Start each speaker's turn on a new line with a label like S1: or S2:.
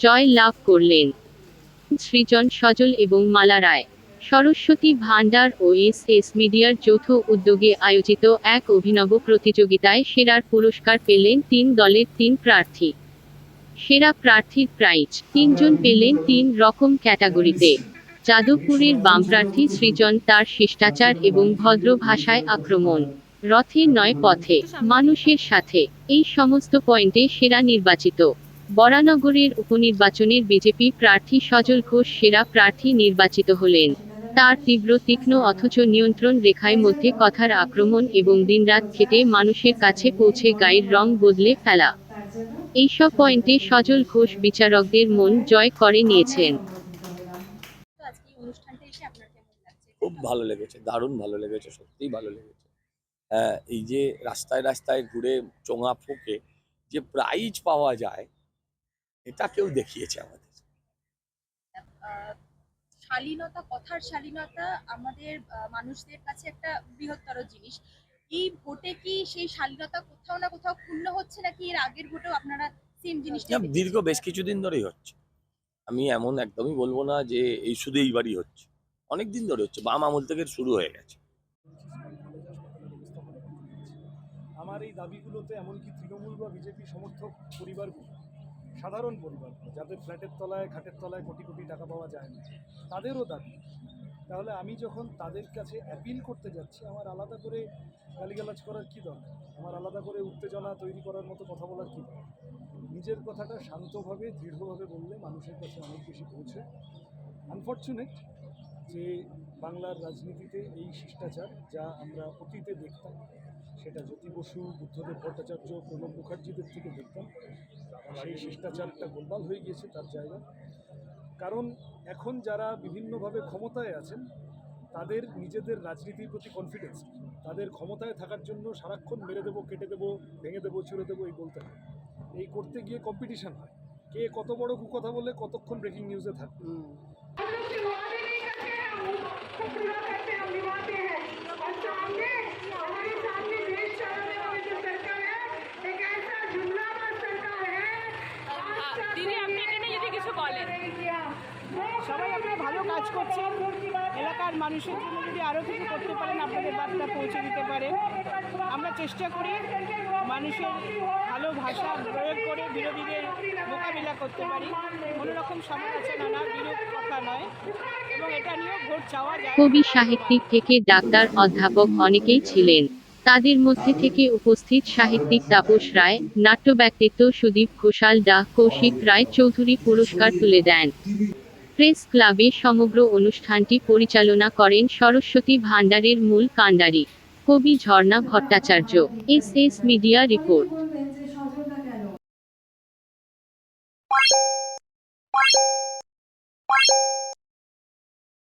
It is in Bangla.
S1: জয় লাভ করলেন। সৃজন সজল এবং মালা রায়, সরস্বতী ভান্ডার ও এস এস মিডিয়ার যৌথ উদ্যোগে আয়োজিত এক অভিনব প্রতিযোগিতায় সেরার পুরস্কার পেলেন তিন দলের তিন প্রার্থী। সেরা প্রার্থীর প্রাইজ, তিনজন পেলেন তিন রকম ক্যাটাগরিতে। যাদবপুরের বাম প্রার্থী সৃজন তার শিষ্টাচার এবং ভদ্র ভাষায় আক্রমণ, রথে নয় পথে, মানুষের সাথে, এই সমস্ত পয়েন্টে সেরা নির্বাচিত। বরানগরের উপনির্বাচনের বিজেপি প্রার্থী সজল ঘোষ সেরা প্রার্থী নির্বাচিত হলেন। তার তীব্র তীক্ষ্ণ অথচ নিয়ন্ত্রণ রেখায় মধ্যে কথার আক্রমণ এবং দিনরাত খেটে মানুষের কাছে পৌঁছে গায়ের রং বদলে ফেলা। এইসব পয়েন্টে সজল ঘোষ বিচারকদের মন জয় করে নিয়েছেন।
S2: খুব ভালো লেগেছে, দারুণ ভালো লেগেছে, সত্যিই ভালো লেগেছে। হ্যাঁ এই যে রাস্তায় রাস্তায় ঘুরে চোঙা ফুঁকে যে প্রাইজ পাওয়া যায় এটা কেউ দেখিয়েছে আমাদের।
S3: শালীনতা কথার শালীনতা আমাদের মানুষদের কাছে একটা বৃহত্তর জিনিস। এই ভোটে কি সেই শালীনতা কোথাও না কোথাও ক্ষুণ্ণ হচ্ছে নাকি এর আগের ভোটেও আপনারা সেম জিনিসটা
S2: দীর্ঘ বেশ কিছুদিন ধরেই হচ্ছে। আমি এমন একদমই বলব না যে এই শুধু এইবারই হচ্ছে। অনেক দিন ধরে হচ্ছে বাম আমল থেকে শুরু হয়ে গেছে।
S4: আমার এই দাবিগুলোতে এমনকি তৃণমূল বা বিজেপি সমর্থক পরিবারগুলো সাধারণ পরিবার, যাদের ফ্ল্যাটের তলায়, খাটের তলায় কোটি কোটি টাকা পাওয়া যায় না, তাদেরও দাবি। তাহলে আমি যখন তাদের কাছে অ্যাপিল করতে যাচ্ছি, আমার আলাদা করে গালিগালাজ করার কী দরকার? আমার আলাদা করে উত্তেজনা তৈরি করার মতো কথা বলার কী দরকার? নিজের কথাটা শান্তভাবে, দৃঢ়ভাবে বললে মানুষের কাছে অনেক বেশি পৌঁছে। আনফর্চুনেট যে বাংলার রাজনীতিতে এই শিষ্টাচার যা আমরা অতীতে দেখতাম, সেটা জ্যোতি বসু, বুদ্ধদেব ভট্টাচার্য, প্রণব মুখার্জিদের থেকে দেখতাম সেই শিষ্টাচারটা গোলমাল হয়ে গিয়েছে তার জায়গা কারণ এখন যারা বিভিন্নভাবে ক্ষমতায় আছেন, তাদের নিজেদের রাজনীতির প্রতি কনফিডেন্স তাদের ক্ষমতায় থাকার জন্য সারাক্ষণ মেরে দেবো, কেটে দেবো, ভেঙে দেবো, ছুঁড়ে দেবো, এই বলতে হয়। এই করতে গিয়ে কম্পিটিশান হয়। কে কত বড় কথা বলে কতক্ষণ ব্রেকিং নিউজে থাকবে?
S5: দিদি আপনি এটা নিয়ে যদি কিছু বলেন।
S6: সবাই আপনারা ভালো কাজ করছেন এলাকার মানুষের জন্য যদি আরও কিছু করতে পারেন আপনাদের বার্তা পৌঁছে দিতে পারেন। আমরা চেষ্টা করি মানুষের ভালো ভাষা প্রয়োগ করে বিরোধীদের মোকাবিলা করতে পারি। কোনো রকম সমালোচনা না বিরোধ কথা নয়। এবং এটা নিয়েও ভোট চাওয়া যায়।
S1: কবি সাহিত্যিক থেকে ডাক্তার অধ্যাপক অনেকেই ছিলেন। তাদের মধ্যে থেকে উপস্থিত সাহিত্যিক তাপস রায় নাট্য ব্যক্তিত্ব সুদীপ ঘোষাল ডাক কৌশিক রায় চৌধুরী পুরস্কার তুলে দেন। প্রেস ক্লাবে সমগ্র অনুষ্ঠানটি পরিচালনা করেন সরস্বতী ভান্ডারের মূল কান্ডারি, কবি Jharna Bhattacharya. S S media report.